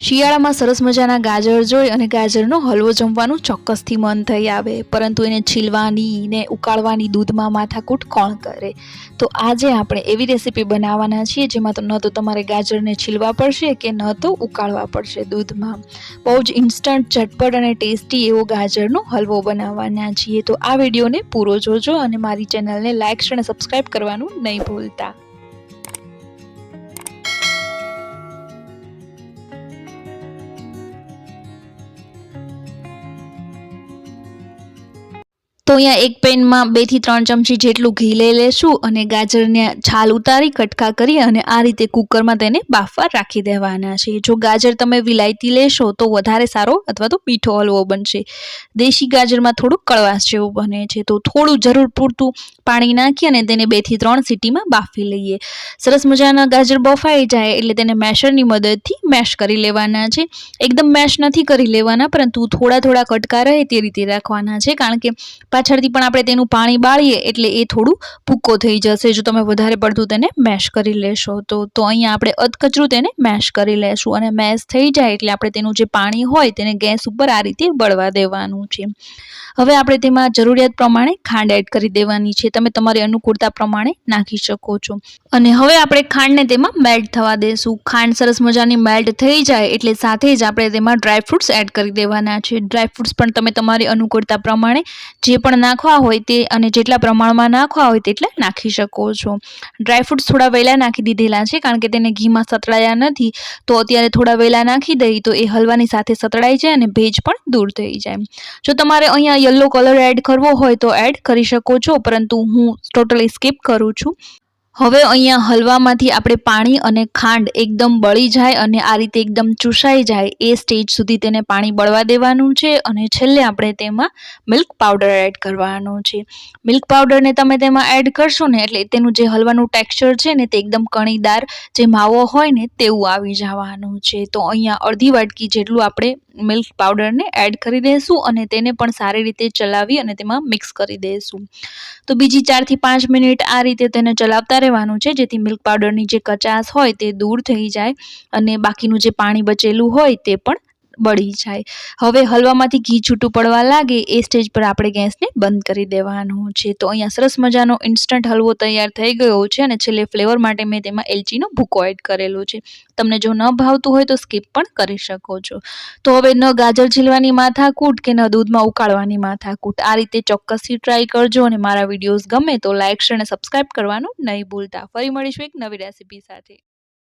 શિયાળામાં સરસ મજાના ગાજર જોઈ અને ગાજરનો હલવો જમવાનું ચોક્કસથી મન થઈ આવે. પરંતુ એને છીલવાની ને ઉકાળવાની દૂધમાં માથાકૂટ કોણ કરે? તો આજે આપણે એવી રેસીપી બનાવવાના છીએ જેમાં તો ન તો તમારે ગાજરને છીલવા પડશે કે ન તો ઉકાળવા પડશે દૂધમાં. બહુ જ ઇન્સ્ટન્ટ ઝટપટ અને ટેસ્ટી એવો ગાજરનો હલવો બનાવવાના છીએ. તો આ વિડીયોને પૂરો જોજો અને મારી ચેનલને લાઇક્સ અને સબસ્ક્રાઈબ કરવાનું નહીં ભૂલતા. તો અહીંયા એક પેનમાં બેથી ત્રણ ચમચી જેટલું ઘી લઈ લેશું અને ગાજરને છાલ ઉતારી, કટકા કરી અને આ રીતે કુકરમાં તેને બાફવા રાખી દેવાના છે. જો ગાજર તમે વિલાયતી લેશો તો વધારે સારો અથવા તો મીઠો હલવો બનશે. દેશી ગાજરમાં થોડુંક કડવાશ જેવું બને છે. તો થોડું જરૂર પૂરતું પાણી નાખી અને તેને બેથી ત્રણ સીટીમાં બાફી લઈએ. સરસ મજાના ગાજર બફાઈ જાય એટલે તેને મેશરની મદદથી મેશ કરી લેવાના છે. એકદમ મેશ નથી કરી લેવાના પરંતુ થોડા થોડા કટકા રહે તે રીતે રાખવાના છે. કારણ કે પાછળથી પણ આપણે તેનું પાણી બાળીએ એટલે એ થોડું ભૂક્કો થઈ જશે. જો તમે વધારે પડતું તેને મેશ કરી લેશો, તો તો અહીંયા આપણે અધકચરું તેને મેશ કરી લેશું અને મેશ થઈ જાય એટલે આપણે તેનું જે પાણી હોય તેને ગેસ ઉપર આ રીતે બળવા દેવાનું છે. હવે આપણે તેમાં જરૂરિયાત પ્રમાણે ખાંડ એડ કરી દેવાની છે. તમે તમારી અનુકૂળતા પ્રમાણે નાખી શકો છો. અને હવે આપણે ખાંડને તેમાં મેલ્ટ થવા દેશું. ખાંડ સરસ મજાની મેલ્ટ થઈ જાય એટલે સાથે જ આપણે તેમાં ડ્રાયફ્રૂટ્સ એડ કરી દેવાના છે. ડ્રાય ફ્રૂટ્સ પણ તમે તમારી અનુકૂળતા પ્રમાણે જે પણ નાખવા હોય તે અને જેટલા પ્રમાણમાં નાખવા હોય તેટલા નાખી શકો છો. ડ્રાયફ્રૂટ્સ થોડા વહેલા નાખી દીધેલા છે કારણ કે તેને ઘીમાં સતળાયા નથી. તો અત્યારે થોડા વહેલા નાખી દઈ તો એ હલવાની સાથે સતળાઈ જાય અને ભેજ પણ દૂર થઈ જાય. જો તમારે અહીંયા યલો કલર એડ કરવો હોય તો એડ કરી શકો છો પરંતુ હું ટોટલી સ્કીપ કરું છું. હવે અહીંયા હલવામાંથી આપણે પાણી અને ખાંડ એકદમ બળી જાય અને આ રીતે એકદમ ચૂસાઈ જાય એ સ્ટેજ સુધી તેને પાણી બળવા દેવાનું છે અને છેલ્લે આપણે તેમાં મિલ્ક પાવડર એડ કરવાનો છે. મિલ્ક પાવડરને તમે તેમાં એડ કરશો ને એટલે તેનું જે હલવાનું ટેક્સચર છે ને તે એકદમ કણીદાર જે માવો હોય ને તેવું આવી જવાનું છે. તો અહીંયા અડધી વાટકી જેટલું આપણે મિલ્ક પાવડરને એડ કરી દઈશું અને તેને પણ સારી રીતે ચલાવી અને તેમાં મિક્સ કરી દઈશું તો બીજી ચારથી પાંચ મિનિટ આ રીતે તેને ચલાવતા રહેવાનું છે, જેથી મિલ્ક પાવડરની જે કચાશ હોય તે દૂર થઈ જાય અને બાકીનું જે પાણી બચેલું હોય તે પણ બળી જાય. હવે હલવામાંથી ઘી છૂટું પડવા લાગે, એ સ્ટેજ પર આપણે ગેસને બંધ કરી દેવાનું છે. તો અહીંયા સરસ મજાનો ઇન્સ્ટન્ટ હલવો તૈયાર થઈ ગયો છે અને છેલ્લે ફ્લેવર માટે મેં તેમાં એલચીનો ભૂકો એડ કરેલો છે. તમને જો ન ભાવતું હોય તો સ્કીપ પણ કરી શકો છો. તો હવે ન ગાજર છીલવાની માથાકૂટ કે ન દૂધમાં ઉકાળવાની માથાકૂટ. આ રીતે ચોક્કસથી ટ્રાય કરજો અને મારા વિડીયોઝ ગમે તો લાઇક શેર અને સબસ્ક્રાઈબ કરવાનું નહીં ભૂલતા. ફરી મળીશું એક નવી રેસીપી સાથે.